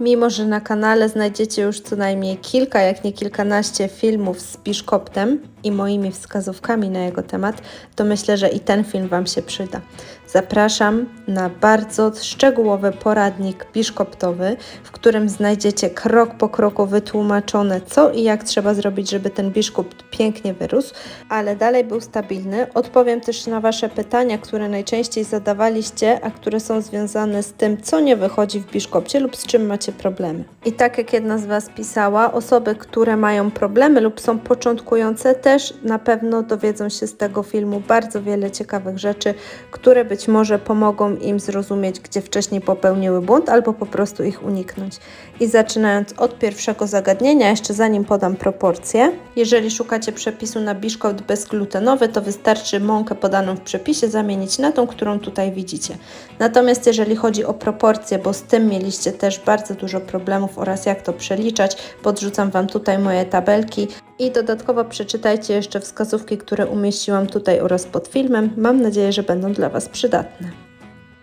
Mimo, że na kanale znajdziecie już co najmniej kilka, jak nie kilkanaście filmów z Biszkoptem i moimi wskazówkami na jego temat, to myślę, że i ten film Wam się przyda. Zapraszam na bardzo szczegółowy poradnik biszkoptowy, w którym znajdziecie krok po kroku wytłumaczone, co i jak trzeba zrobić, żeby ten biszkopt pięknie wyrósł, ale dalej był stabilny. Odpowiem też na Wasze pytania, które najczęściej zadawaliście, a które są związane z tym, co nie wychodzi w biszkopcie lub z czym macie problemy. I tak jak jedna z Was pisała, osoby, które mają problemy lub są początkujące, też na pewno dowiedzą się z tego filmu bardzo wiele ciekawych rzeczy, które być może pomogą im zrozumieć, gdzie wcześniej popełniły błąd, albo po prostu ich uniknąć. I zaczynając od pierwszego zagadnienia, jeszcze zanim podam proporcje, jeżeli szukacie przepisu na biszkopt bezglutenowy, to wystarczy mąkę podaną w przepisie zamienić na tą, którą tutaj widzicie. Natomiast jeżeli chodzi o proporcje, bo z tym mieliście też bardzo dużo problemów oraz jak to przeliczać, podrzucam Wam tutaj moje tabelki i dodatkowo przeczytajcie jeszcze wskazówki, które umieściłam tutaj oraz pod filmem. Mam nadzieję, że będą dla Was przydatne.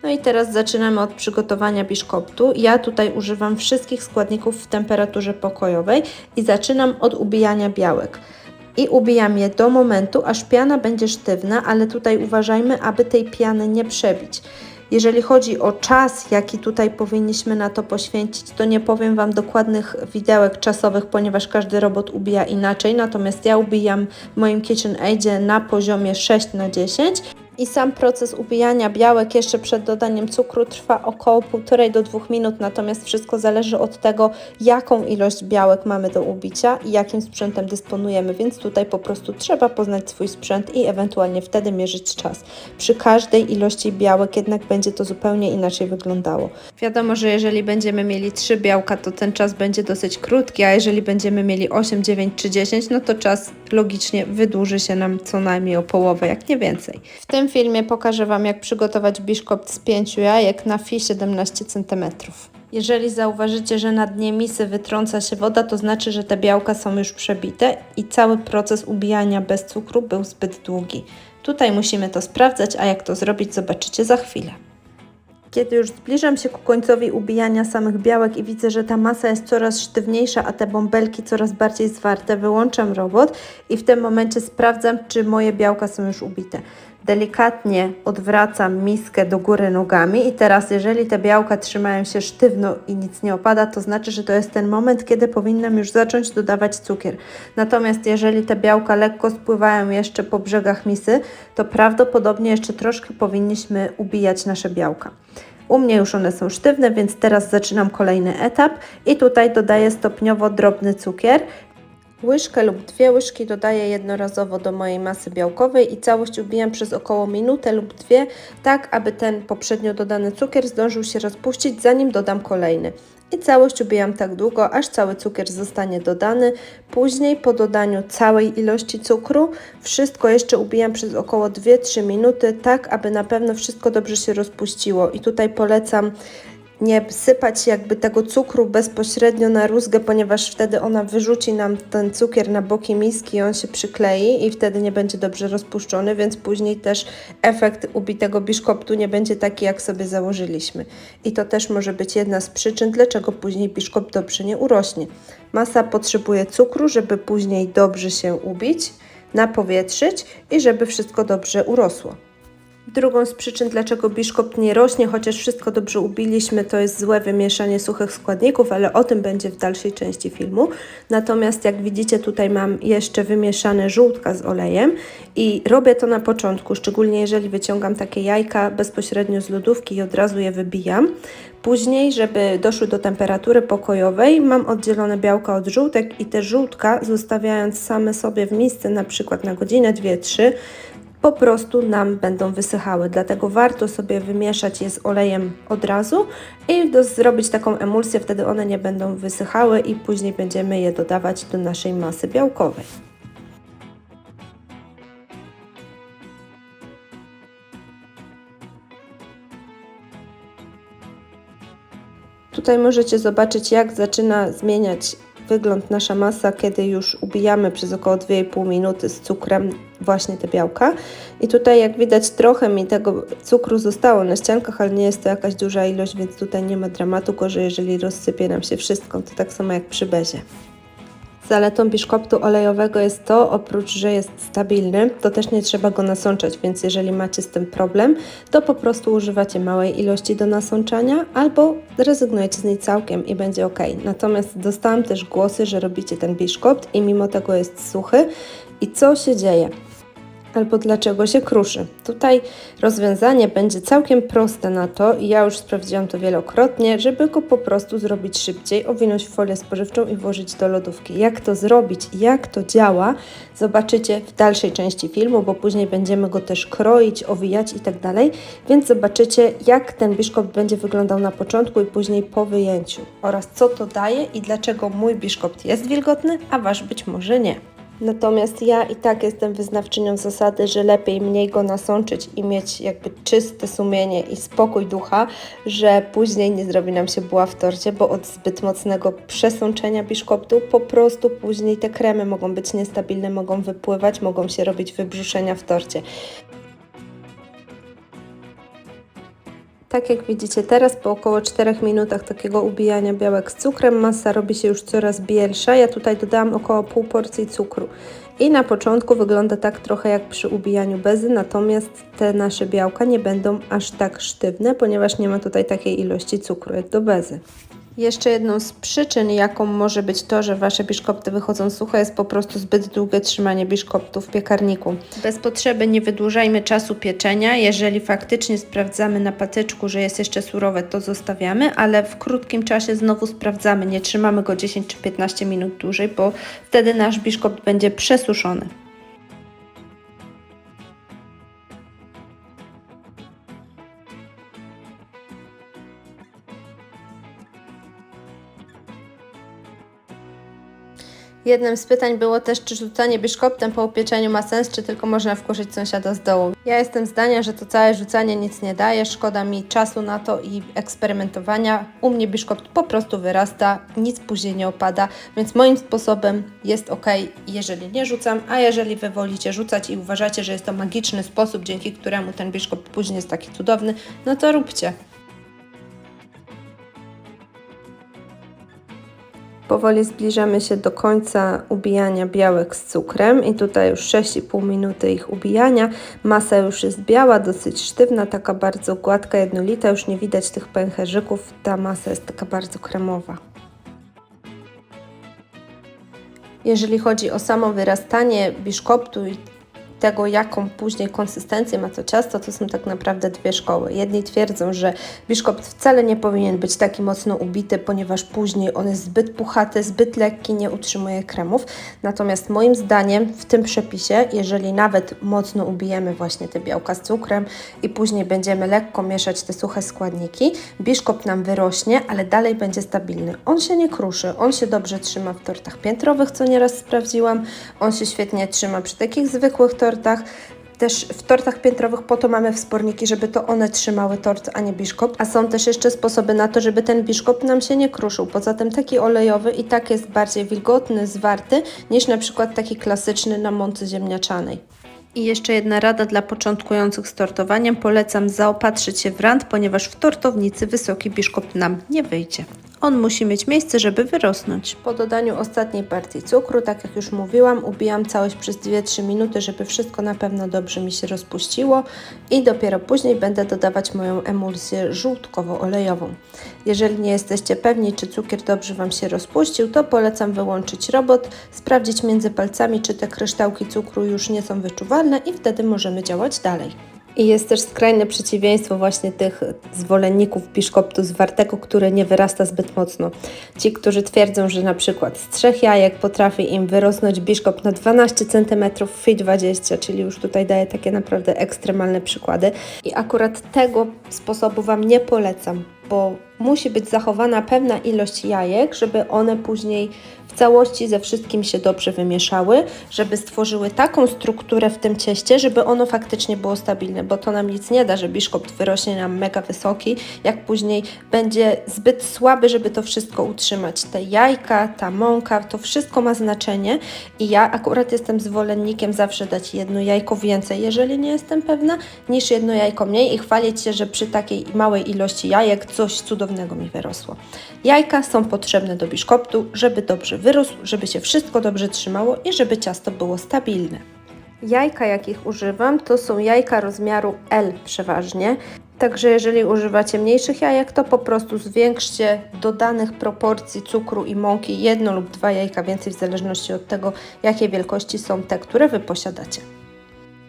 No i teraz zaczynamy od przygotowania biszkoptu. Ja tutaj używam wszystkich składników w temperaturze pokojowej i zaczynam od ubijania białek. I ubijam je do momentu, aż piana będzie sztywna, ale tutaj uważajmy, aby tej piany nie przebić. Jeżeli chodzi o czas, jaki tutaj powinniśmy na to poświęcić, to nie powiem Wam dokładnych widełek czasowych, ponieważ każdy robot ubija inaczej. Natomiast ja ubijam w moim KitchenAidzie na poziomie 6 na 10 i sam proces ubijania białek jeszcze przed dodaniem cukru trwa około 1,5 do 2 minut, natomiast wszystko zależy od tego, jaką ilość białek mamy do ubicia i jakim sprzętem dysponujemy, więc tutaj po prostu trzeba poznać swój sprzęt i ewentualnie wtedy mierzyć czas. Przy każdej ilości białek jednak będzie to zupełnie inaczej wyglądało. Wiadomo, że jeżeli będziemy mieli 3 białka, to ten czas będzie dosyć krótki, a jeżeli będziemy mieli 8, 9 czy 10, no to czas logicznie wydłuży się nam co najmniej o połowę, jak nie więcej. W tym filmie pokażę Wam, jak przygotować biszkopt z 5 jajek na fi 17 cm. Jeżeli zauważycie, że na dnie misy wytrąca się woda, to znaczy, że te białka są już przebite i cały proces ubijania bez cukru był zbyt długi. Tutaj musimy to sprawdzać, a jak to zrobić, zobaczycie za chwilę. Kiedy już zbliżam się ku końcowi ubijania samych białek i widzę, że ta masa jest coraz sztywniejsza, a te bąbelki coraz bardziej zwarte, wyłączam robot i w tym momencie sprawdzam, czy moje białka są już ubite. Delikatnie odwracam miskę do góry nogami i teraz jeżeli te białka trzymają się sztywno i nic nie opada, to znaczy, że to jest ten moment, kiedy powinnam już zacząć dodawać cukier. Natomiast jeżeli te białka lekko spływają jeszcze po brzegach misy, to prawdopodobnie jeszcze troszkę powinniśmy ubijać nasze białka. U mnie już one są sztywne, więc teraz zaczynam kolejny etap i tutaj dodaję stopniowo drobny cukier. Łyżkę lub dwie łyżki dodaję jednorazowo do mojej masy białkowej i całość ubijam przez około minutę lub dwie, tak aby ten poprzednio dodany cukier zdążył się rozpuścić, zanim dodam kolejny. I całość ubijam tak długo, aż cały cukier zostanie dodany. Później po dodaniu całej ilości cukru wszystko jeszcze ubijam przez około 2-3 minuty, tak aby na pewno wszystko dobrze się rozpuściło. I tutaj polecam nie sypać jakby tego cukru bezpośrednio na rózgę, ponieważ wtedy ona wyrzuci nam ten cukier na boki miski i on się przyklei i wtedy nie będzie dobrze rozpuszczony, więc później też efekt ubitego biszkoptu nie będzie taki, jak sobie założyliśmy. I to też może być jedna z przyczyn, dlaczego później biszkopt dobrze nie urośnie. Masa potrzebuje cukru, żeby później dobrze się ubić, napowietrzyć i żeby wszystko dobrze urosło. Drugą z przyczyn, dlaczego biszkopt nie rośnie, chociaż wszystko dobrze ubiliśmy, to jest złe wymieszanie suchych składników, ale o tym będzie w dalszej części filmu. Natomiast jak widzicie, tutaj mam jeszcze wymieszane żółtka z olejem i robię to na początku, szczególnie jeżeli wyciągam takie jajka bezpośrednio z lodówki i od razu je wybijam. Później, żeby doszły do temperatury pokojowej, mam oddzielone białka od żółtek i te żółtka, zostawiając same sobie w misce, na przykład na godzinę, dwie, trzy, po prostu nam będą wysychały. Dlatego warto sobie wymieszać je z olejem od razu i do, zrobić taką emulsję, wtedy one nie będą wysychały i później będziemy je dodawać do naszej masy białkowej. Tutaj możecie zobaczyć, jak zaczyna zmieniać wygląd nasza masa, kiedy już ubijamy przez około 2,5 minuty z cukrem właśnie te białka. I tutaj jak widać trochę mi tego cukru zostało na ściankach, ale nie jest to jakaś duża ilość, więc tutaj nie ma dramatu, gorzej jeżeli rozsypie nam się wszystko, to tak samo jak przy bezie. Zaletą biszkoptu olejowego jest to, oprócz, że jest stabilny, to też nie trzeba go nasączać, więc jeżeli macie z tym problem, to po prostu używacie małej ilości do nasączania albo rezygnujecie z niej całkiem i będzie ok. Natomiast dostałam też głosy, że robicie ten biszkopt i mimo tego jest suchy. I co się dzieje? Albo dlaczego się kruszy. Tutaj rozwiązanie będzie całkiem proste na to i ja już sprawdziłam to wielokrotnie, żeby go po prostu zrobić szybciej, owinąć w folię spożywczą i włożyć do lodówki. Jak to zrobić, jak to działa, zobaczycie w dalszej części filmu, bo później będziemy go też kroić, owijać i tak dalej, więc zobaczycie jak ten biszkopt będzie wyglądał na początku i później po wyjęciu oraz co to daje i dlaczego mój biszkopt jest wilgotny, a wasz być może nie. Natomiast ja i tak jestem wyznawczynią zasady, że lepiej mniej go nasączyć i mieć jakby czyste sumienie i spokój ducha, że później nie zrobi nam się buła w torcie, bo od zbyt mocnego przesączenia biszkoptu po prostu później te kremy mogą być niestabilne, mogą wypływać, mogą się robić wybrzuszenia w torcie. Tak jak widzicie teraz, po około 4 minutach takiego ubijania białek z cukrem, masa robi się już coraz bielsza. Ja tutaj dodałam około pół porcji cukru. I na początku wygląda tak trochę jak przy ubijaniu bezy, natomiast te nasze białka nie będą aż tak sztywne, ponieważ nie ma tutaj takiej ilości cukru jak do bezy. Jeszcze jedną z przyczyn, jaką może być to, że Wasze biszkopty wychodzą suche, jest po prostu zbyt długie trzymanie biszkoptu w piekarniku. Bez potrzeby nie wydłużajmy czasu pieczenia. Jeżeli faktycznie sprawdzamy na patyczku, że jest jeszcze surowe, to zostawiamy, ale w krótkim czasie znowu sprawdzamy. Nie trzymamy go 10 czy 15 minut dłużej, bo wtedy nasz biszkopt będzie przesuszony. Jednym z pytań było też, czy rzucanie biszkoptem po upieczeniu ma sens, czy tylko można wkurzyć sąsiada z dołu. Ja jestem zdania, że to całe rzucanie nic nie daje, szkoda mi czasu na to i eksperymentowania. U mnie biszkopt po prostu wyrasta, nic później nie opada, więc moim sposobem jest ok, jeżeli nie rzucam, a jeżeli wy wolicie rzucać i uważacie, że jest to magiczny sposób, dzięki któremu ten biszkopt później jest taki cudowny, no to róbcie. Powoli zbliżamy się do końca ubijania białek z cukrem i tutaj już 6,5 minuty ich ubijania. Masa już jest biała, dosyć sztywna, taka bardzo gładka, jednolita, już nie widać tych pęcherzyków, ta masa jest taka bardzo kremowa. Jeżeli chodzi o samo wyrastanie biszkoptu i tego, jaką później konsystencję ma to ciasto, to są tak naprawdę dwie szkoły. Jedni twierdzą, że biszkopt wcale nie powinien być taki mocno ubity, ponieważ później on jest zbyt puchaty, zbyt lekki, nie utrzymuje kremów. Natomiast moim zdaniem w tym przepisie, jeżeli nawet mocno ubijemy właśnie te białka z cukrem i później będziemy lekko mieszać te suche składniki, biszkopt nam wyrośnie, ale dalej będzie stabilny. On się nie kruszy, on się dobrze trzyma w tortach piętrowych, co nieraz sprawdziłam. On się świetnie trzyma przy takich zwykłych tortach tortach. Też w tortach piętrowych po to mamy wsporniki, żeby to one trzymały tort, a nie biszkopt. A są też jeszcze sposoby na to, żeby ten biszkopt nam się nie kruszył. Poza tym taki olejowy i tak jest bardziej wilgotny, zwarty, niż na przykład taki klasyczny na mące ziemniaczanej. I jeszcze jedna rada dla początkujących z tortowaniem. Polecam zaopatrzyć się w rand, ponieważ w tortownicy wysoki biszkopt nam nie wyjdzie. On musi mieć miejsce, żeby wyrosnąć. Po dodaniu ostatniej partii cukru, tak jak już mówiłam, ubijam całość przez 2-3 minuty, żeby wszystko na pewno dobrze mi się rozpuściło i dopiero później będę dodawać moją emulsję żółtkowo-olejową. Jeżeli nie jesteście pewni, czy cukier dobrze Wam się rozpuścił, to polecam wyłączyć robot, sprawdzić między palcami, czy te kryształki cukru już nie są wyczuwalne i wtedy możemy działać dalej. I jest też skrajne przeciwieństwo właśnie tych zwolenników biszkoptu zwartego, który nie wyrasta zbyt mocno. Ci, którzy twierdzą, że na przykład z trzech jajek potrafi im wyrosnąć biszkopt na 12 cm fi 20, czyli już tutaj daję takie naprawdę ekstremalne przykłady. I akurat tego sposobu Wam nie polecam bo musi być zachowana pewna ilość jajek, żeby one później w całości ze wszystkim się dobrze wymieszały, żeby stworzyły taką strukturę w tym cieście, żeby ono faktycznie było stabilne, bo to nam nic nie da, że biszkopt wyrośnie nam mega wysoki, jak później będzie zbyt słaby, żeby to wszystko utrzymać. Te jajka, ta mąka, to wszystko ma znaczenie i ja akurat jestem zwolennikiem zawsze dać jedno jajko więcej, jeżeli nie jestem pewna, niż jedno jajko mniej i chwalić się, że przy takiej małej ilości jajek coś cudownego mi wyrosło. Jajka są potrzebne do biszkoptu, żeby dobrze wyrósł, żeby się wszystko dobrze trzymało i żeby ciasto było stabilne. Jajka, jakich używam, to są jajka rozmiaru L przeważnie. Także jeżeli używacie mniejszych jajek, to po prostu zwiększcie do danych proporcji cukru i mąki jedno lub dwa jajka więcej w zależności od tego, jakiej wielkości są te, które Wy posiadacie.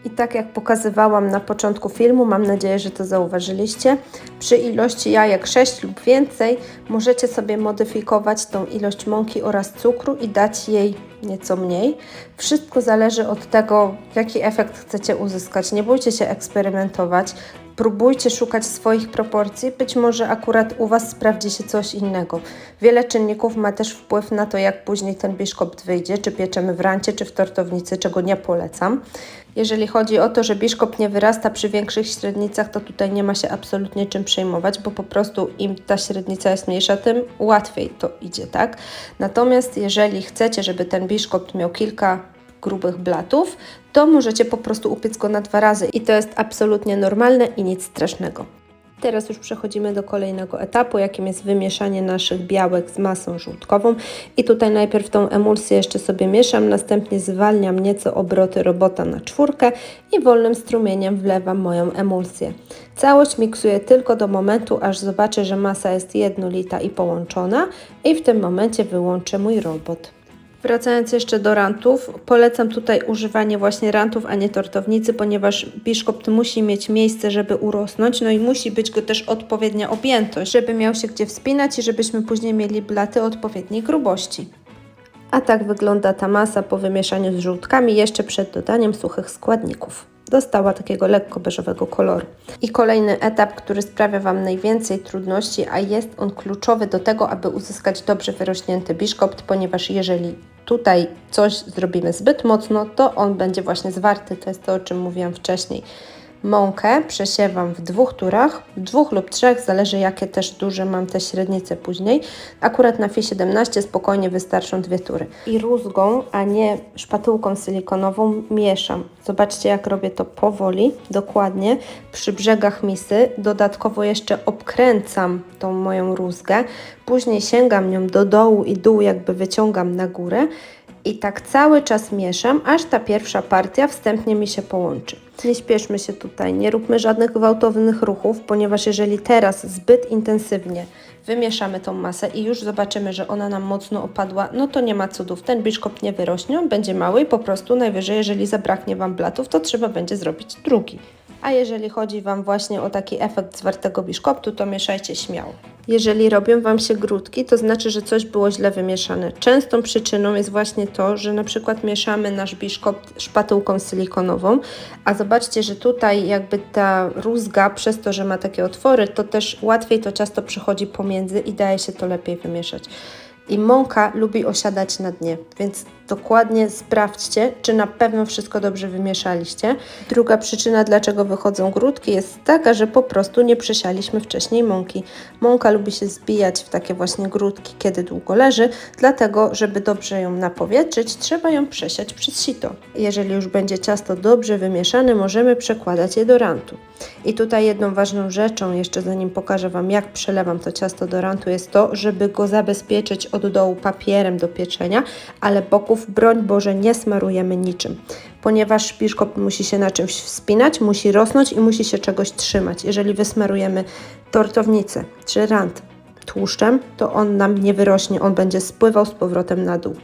I tak jak pokazywałam na początku filmu, mam nadzieję, że to zauważyliście, przy ilości jajek 6 lub więcej możecie sobie modyfikować tą ilość mąki oraz cukru i dać jej nieco mniej. Wszystko zależy od tego, jaki efekt chcecie uzyskać. Nie bójcie się eksperymentować. Próbujcie szukać swoich proporcji, być może akurat u Was sprawdzi się coś innego. Wiele czynników ma też wpływ na to, jak później ten biszkopt wyjdzie, czy pieczemy w rancie, czy w tortownicy, czego nie polecam. Jeżeli chodzi o to, że biszkopt nie wyrasta przy większych średnicach, to tutaj nie ma się absolutnie czym przejmować, bo po prostu im ta średnica jest mniejsza, tym łatwiej to idzie, tak? Natomiast jeżeli chcecie, żeby ten biszkopt miał kilka grubych blatów, to możecie po prostu upiec go na dwa razy i to jest absolutnie normalne i nic strasznego. Teraz już przechodzimy do kolejnego etapu, jakim jest wymieszanie naszych białek z masą żółtkową. I tutaj najpierw tą emulsję jeszcze sobie mieszam, następnie zwalniam nieco obroty robota na czwórkę i wolnym strumieniem wlewam moją emulsję. Całość miksuję tylko do momentu, aż zobaczę, że masa jest jednolita i połączona i w tym momencie wyłączę mój robot. Wracając jeszcze do rantów, polecam tutaj używanie właśnie rantów, a nie tortownicy, ponieważ biszkopt musi mieć miejsce, żeby urosnąć, no i musi być go też odpowiednia objętość, żeby miał się gdzie wspinać i żebyśmy później mieli blaty odpowiedniej grubości. A tak wygląda ta masa po wymieszaniu z żółtkami jeszcze przed dodaniem suchych składników. Dostała takiego lekko beżowego koloru. I kolejny etap, który sprawia Wam najwięcej trudności, a jest on kluczowy do tego, aby uzyskać dobrze wyrośnięty biszkopt, ponieważ jeżeli tutaj coś zrobimy zbyt mocno, to on będzie właśnie zwarty. To jest to, o czym mówiłam wcześniej. Mąkę przesiewam w dwóch turach, dwóch lub trzech, zależy jakie też duże mam te średnice później. Akurat na FI 17 spokojnie wystarczą dwie tury. I rózgą, a nie szpatułką silikonową mieszam. Zobaczcie jak robię to powoli, dokładnie, przy brzegach misy. Dodatkowo jeszcze obkręcam tą moją rózgę. Później sięgam nią do dołu i dół jakby wyciągam na górę. I tak cały czas mieszam, aż ta pierwsza partia wstępnie mi się połączy. Nie śpieszmy się tutaj, nie róbmy żadnych gwałtownych ruchów, ponieważ jeżeli teraz zbyt intensywnie wymieszamy tą masę i już zobaczymy, że ona nam mocno opadła, no to nie ma cudów. Ten biszkopt nie wyrośnie, będzie mały i po prostu najwyżej, jeżeli zabraknie Wam blatów, to trzeba będzie zrobić drugi. A jeżeli chodzi Wam właśnie o taki efekt zwartego biszkoptu, to mieszajcie śmiało. Jeżeli robią Wam się grudki, to znaczy, że coś było źle wymieszane. Częstą przyczyną jest właśnie to, że na przykład mieszamy nasz biszkopt szpatułką silikonową, a zobaczcie, że tutaj jakby ta rózga, przez to, że ma takie otwory, to też łatwiej to ciasto przychodzi pomiędzy i daje się to lepiej wymieszać i mąka lubi osiadać na dnie, więc dokładnie sprawdźcie, czy na pewno wszystko dobrze wymieszaliście. Druga przyczyna, dlaczego wychodzą grudki, jest taka, że po prostu nie przesialiśmy wcześniej mąki. Mąka lubi się zbijać w takie właśnie grudki, kiedy długo leży, dlatego, żeby dobrze ją napowietrzyć, trzeba ją przesiać przez sito. Jeżeli już będzie ciasto dobrze wymieszane, możemy przekładać je do rantu. I tutaj jedną ważną rzeczą, jeszcze zanim pokażę Wam, jak przelewam to ciasto do rantu, jest to, żeby go zabezpieczyć od dołu papierem do pieczenia, ale boków, broń Boże, nie smarujemy niczym, ponieważ biszkopt musi się na czymś wspinać, musi rosnąć i musi się czegoś trzymać. Jeżeli wysmarujemy tortownicę czy rant tłuszczem, to on nam nie wyrośnie, on będzie spływał z powrotem na dół.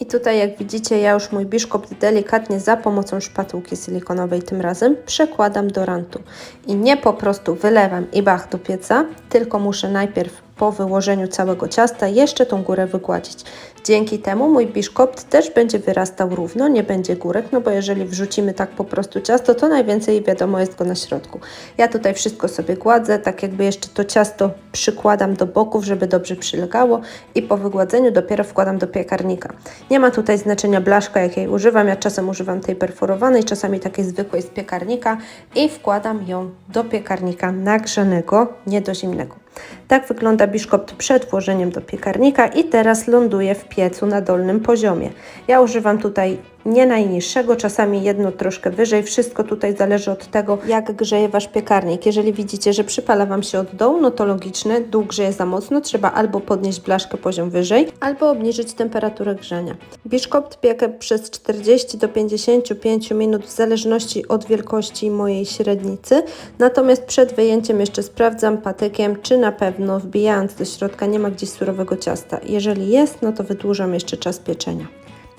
I tutaj jak widzicie ja już mój biszkopt delikatnie za pomocą szpatułki silikonowej tym razem przekładam do rantu. I nie po prostu wylewam i bach do pieca, tylko muszę najpierw po wyłożeniu całego ciasta jeszcze tą górę wygładzić. Dzięki temu mój biszkopt też będzie wyrastał równo, nie będzie górek, no bo jeżeli wrzucimy tak po prostu ciasto, to najwięcej wiadomo jest go na środku. Ja tutaj wszystko sobie gładzę, tak jakby jeszcze to ciasto przykładam do boków, żeby dobrze przylegało i po wygładzeniu dopiero wkładam do piekarnika. Nie ma tutaj znaczenia blaszka, jakiej używam, ja czasem używam tej perforowanej, czasami takiej zwykłej z piekarnika i wkładam ją do piekarnika nagrzanego, nie do zimnego. Tak wygląda biszkopt przed włożeniem do piekarnika i teraz ląduje w piecu na dolnym poziomie. Ja używam tutaj nie najniższego, czasami jedno troszkę wyżej. Wszystko tutaj zależy od tego, jak grzeje Wasz piekarnik. Jeżeli widzicie, że przypala Wam się od dołu, no to logiczne, dół grzeje za mocno, trzeba albo podnieść blaszkę poziom wyżej, albo obniżyć temperaturę grzania. Biszkopt piekę przez 40 do 55 minut w zależności od wielkości mojej średnicy. Natomiast przed wyjęciem jeszcze sprawdzam patykiem, czy na pewno wbijając do środka nie ma gdzieś surowego ciasta. Jeżeli jest, no to wydłużam jeszcze czas pieczenia.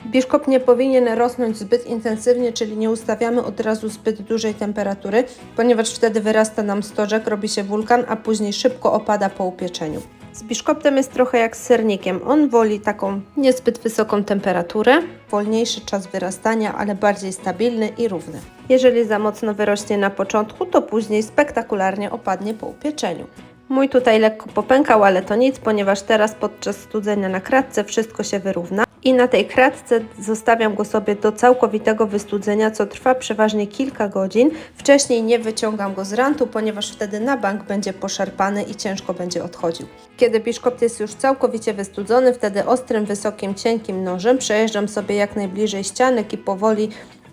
Biszkop nie powinien rosnąć zbyt intensywnie, czyli nie ustawiamy od razu zbyt dużej temperatury, ponieważ wtedy wyrasta nam stożek, robi się wulkan, a później szybko opada po upieczeniu. Z biszkoptem jest trochę jak z sernikiem. On woli taką niezbyt wysoką temperaturę, wolniejszy czas wyrastania, ale bardziej stabilny i równy. Jeżeli za mocno wyrośnie na początku, to później spektakularnie opadnie po upieczeniu. Mój tutaj lekko popękał, ale to nic, ponieważ teraz podczas studzenia na kratce wszystko się wyrówna. I na tej kratce zostawiam go sobie do całkowitego wystudzenia, co trwa przeważnie kilka godzin. Wcześniej nie wyciągam go z rantu, ponieważ wtedy na bank będzie poszarpany i ciężko będzie odchodził. Kiedy biszkopt jest już całkowicie wystudzony, wtedy ostrym, wysokim, cienkim nożem przejeżdżam sobie jak najbliżej ścianek i powoli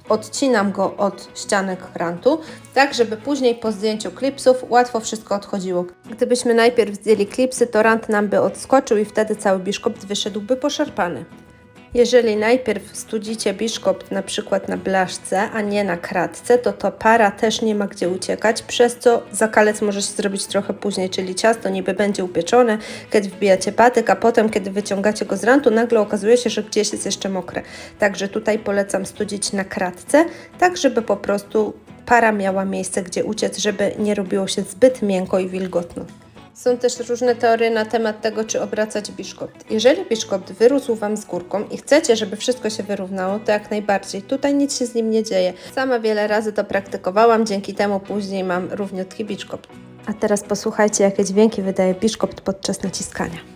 odcinam go od ścianek rantu, tak żeby później po zdjęciu klipsów łatwo wszystko odchodziło. Gdybyśmy najpierw zdjęli klipsy, to rant nam by odskoczył i wtedy cały biszkopt wyszedłby poszarpany. Jeżeli najpierw studzicie biszkopt na przykład na blaszce, a nie na kratce, to to para też nie ma gdzie uciekać, przez co zakalec może się zrobić trochę później, czyli ciasto niby będzie upieczone, kiedy wbijacie patyk, a potem kiedy wyciągacie go z rantu, nagle okazuje się, że gdzieś jest jeszcze mokre. Także tutaj polecam studzić na kratce, tak żeby po prostu para miała miejsce gdzie uciec, żeby nie robiło się zbyt miękko i wilgotno. Są też różne teorie na temat tego, czy obracać biszkopt. Jeżeli biszkopt wyrósł Wam z górką i chcecie, żeby wszystko się wyrównało, to jak najbardziej. Tutaj nic się z nim nie dzieje. Sama wiele razy to praktykowałam, dzięki temu później mam równiutki biszkopt. A teraz posłuchajcie, jakie dźwięki wydaje biszkopt podczas naciskania.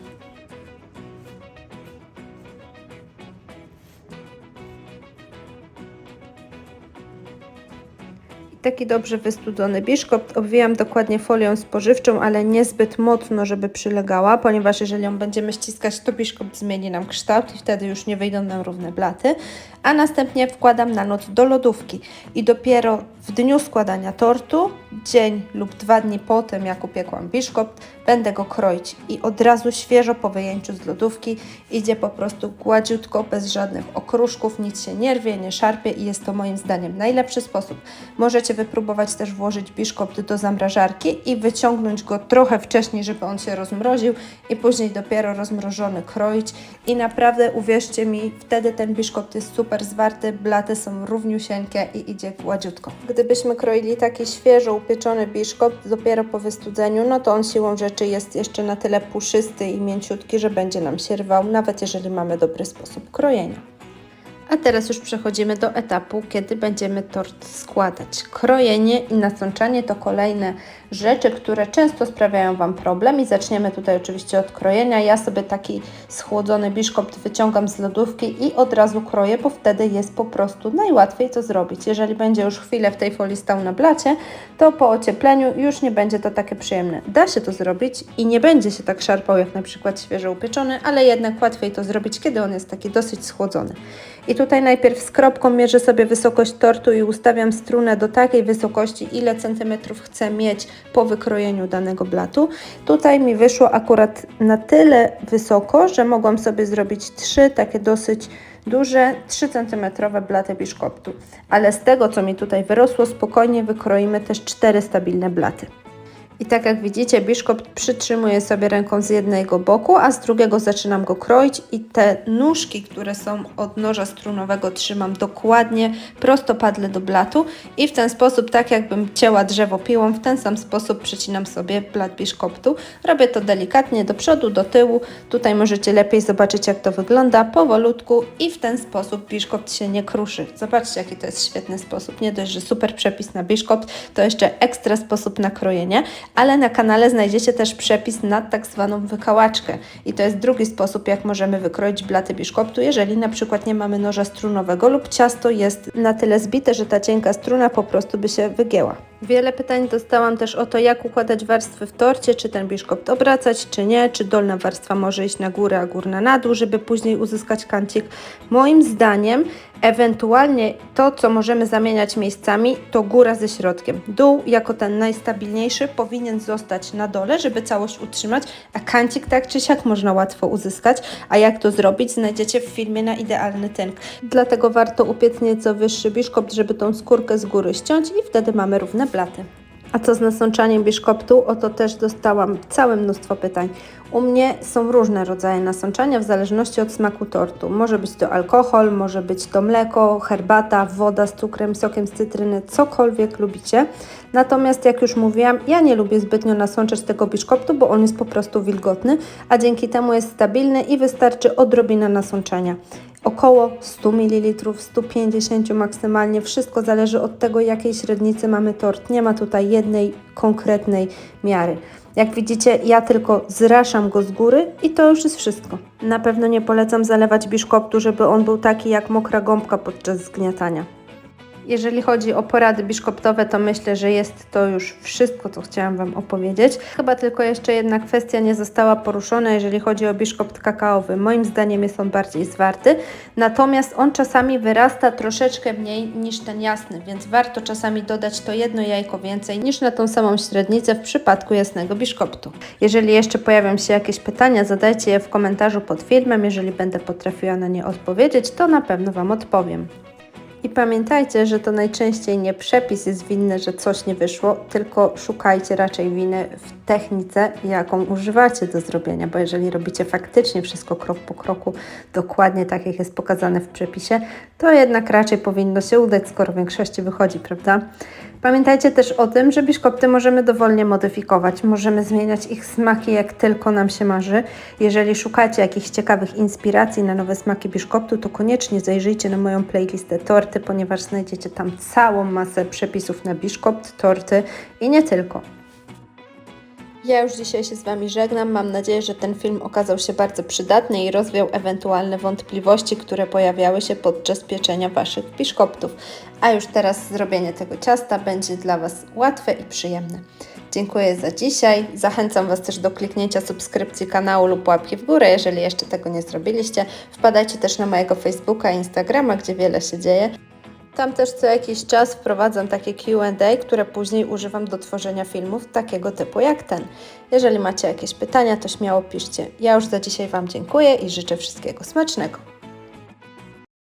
Taki dobrze wystudzony biszkopt obwijam dokładnie folią spożywczą, ale niezbyt mocno, żeby przylegała, ponieważ jeżeli ją będziemy ściskać, to biszkopt zmieni nam kształt i wtedy już nie wyjdą nam równe blaty. A następnie wkładam na noc do lodówki. I dopiero w dniu składania tortu, dzień lub dwa dni potem, jak upiekłam biszkopt, będę go kroić. I od razu świeżo po wyjęciu z lodówki idzie po prostu gładziutko, bez żadnych okruszków, nic się nie rwie, nie szarpie i jest to moim zdaniem najlepszy sposób. Możecie wypróbować też włożyć biszkopt do zamrażarki i wyciągnąć go trochę wcześniej, żeby on się rozmroził i później dopiero rozmrożony kroić. I naprawdę uwierzcie mi, wtedy ten biszkopt jest super zwarty, blaty są równiusieńkie i idzie gładziutko. Gdybyśmy kroili taki świeżo upieczony biszkopt dopiero po wystudzeniu, no to on siłą rzeczy jest jeszcze na tyle puszysty i mięciutki, że będzie nam się rwał, nawet jeżeli mamy dobry sposób krojenia. A teraz już przechodzimy do etapu, kiedy będziemy tort składać. Krojenie i nasączanie to kolejne rzeczy, które często sprawiają Wam problem i zaczniemy tutaj oczywiście od krojenia. Ja sobie taki schłodzony biszkopt wyciągam z lodówki i od razu kroję, bo wtedy jest po prostu najłatwiej to zrobić. Jeżeli będzie już chwilę w tej folii stał na blacie, to po ociepleniu już nie będzie to takie przyjemne. Da się to zrobić i nie będzie się tak szarpał jak na przykład świeżo upieczony, ale jednak łatwiej to zrobić, kiedy on jest taki dosyć schłodzony. I tutaj najpierw z kropką mierzę sobie wysokość tortu i ustawiam strunę do takiej wysokości, ile centymetrów chcę mieć po wykrojeniu danego blatu. Tutaj mi wyszło akurat na tyle wysoko, że mogłam sobie zrobić trzy takie dosyć duże 3 cm blaty biszkoptu. Ale z tego, co mi tutaj wyrosło, spokojnie wykroimy też cztery stabilne blaty. I tak jak widzicie, biszkopt przytrzymuje sobie ręką z jednego boku, a z drugiego zaczynam go kroić i te nóżki, które są od noża strunowego trzymam dokładnie prostopadle do blatu i w ten sposób, tak jakbym cięła drzewo piłą, w ten sam sposób przycinam sobie blat biszkoptu. Robię to delikatnie do przodu, do tyłu. Tutaj możecie lepiej zobaczyć, jak to wygląda, powolutku i w ten sposób biszkopt się nie kruszy. Zobaczcie, jaki to jest świetny sposób. Nie dość, że super przepis na biszkopt, to jeszcze ekstra sposób na krojenie, ale na kanale znajdziecie też przepis na tak zwaną wykałaczkę i to jest drugi sposób, jak możemy wykroić blaty biszkoptu, jeżeli na przykład nie mamy noża strunowego lub ciasto jest na tyle zbite, że ta cienka struna po prostu by się wygięła. Wiele pytań dostałam też o to, jak układać warstwy w torcie, czy ten biszkopt obracać, czy nie, czy dolna warstwa może iść na górę, a górna na dół, żeby później uzyskać kancik. Moim zdaniem, ewentualnie to, co możemy zamieniać miejscami, to góra ze środkiem. Dół, jako ten najstabilniejszy, powinien zostać na dole, żeby całość utrzymać, a kancik tak czy siak można łatwo uzyskać. A jak to zrobić, znajdziecie w filmie na idealny tynk. Dlatego warto upiec nieco wyższy biszkopt, żeby tą skórkę z góry ściąć i wtedy mamy równe blaty. A co z nasączaniem biszkoptu? O to też dostałam całe mnóstwo pytań. U mnie są różne rodzaje nasączania w zależności od smaku tortu. Może być to alkohol, może być to mleko, herbata, woda z cukrem, sokiem z cytryny, cokolwiek lubicie. Natomiast jak już mówiłam, ja nie lubię zbytnio nasączać tego biszkoptu, bo on jest po prostu wilgotny, a dzięki temu jest stabilny i wystarczy odrobina nasączania około 100 ml, 150 maksymalnie. Wszystko zależy od tego, jakiej średnicy mamy tort. Nie ma tutaj jednej konkretnej miary. Jak widzicie, ja tylko zraszam go z góry i to już jest wszystko. Na pewno nie polecam zalewać biszkoptu, żeby on był taki jak mokra gąbka podczas zgniatania. Jeżeli chodzi o porady biszkoptowe, to myślę, że jest to już wszystko, co chciałam Wam opowiedzieć. Chyba tylko jeszcze jedna kwestia nie została poruszona, jeżeli chodzi o biszkopt kakaowy. Moim zdaniem jest on bardziej zwarty, natomiast on czasami wyrasta troszeczkę mniej niż ten jasny, więc warto czasami dodać to jedno jajko więcej niż na tą samą średnicę w przypadku jasnego biszkoptu. Jeżeli jeszcze pojawią się jakieś pytania, zadajcie je w komentarzu pod filmem. Jeżeli będę potrafiła na nie odpowiedzieć, to na pewno Wam odpowiem. I pamiętajcie, że to najczęściej nie przepis jest winny, że coś nie wyszło, tylko szukajcie raczej winy w technice, jaką używacie do zrobienia, bo jeżeli robicie faktycznie wszystko krok po kroku, dokładnie tak jak jest pokazane w przepisie, to jednak raczej powinno się udać, skoro w większości wychodzi, prawda? Pamiętajcie też o tym, że biszkopty możemy dowolnie modyfikować, możemy zmieniać ich smaki jak tylko nam się marzy. Jeżeli szukacie jakichś ciekawych inspiracji na nowe smaki biszkoptu, to koniecznie zajrzyjcie na moją playlistę torty, ponieważ znajdziecie tam całą masę przepisów na biszkopt, torty i nie tylko. Ja już dzisiaj się z Wami żegnam. Mam nadzieję, że ten film okazał się bardzo przydatny i rozwiał ewentualne wątpliwości, które pojawiały się podczas pieczenia Waszych biszkoptów. A już teraz zrobienie tego ciasta będzie dla Was łatwe i przyjemne. Dziękuję za dzisiaj. Zachęcam Was też do kliknięcia subskrypcji kanału lub łapki w górę, jeżeli jeszcze tego nie zrobiliście. Wpadajcie też na mojego Facebooka i Instagrama, gdzie wiele się dzieje. Tam też co jakiś czas wprowadzam takie QA, które później używam do tworzenia filmów takiego typu jak ten. Jeżeli macie jakieś pytania, to śmiało piszcie. Ja już za dzisiaj Wam dziękuję i życzę wszystkiego smacznego.